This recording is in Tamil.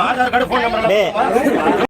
Aadhaar card phone number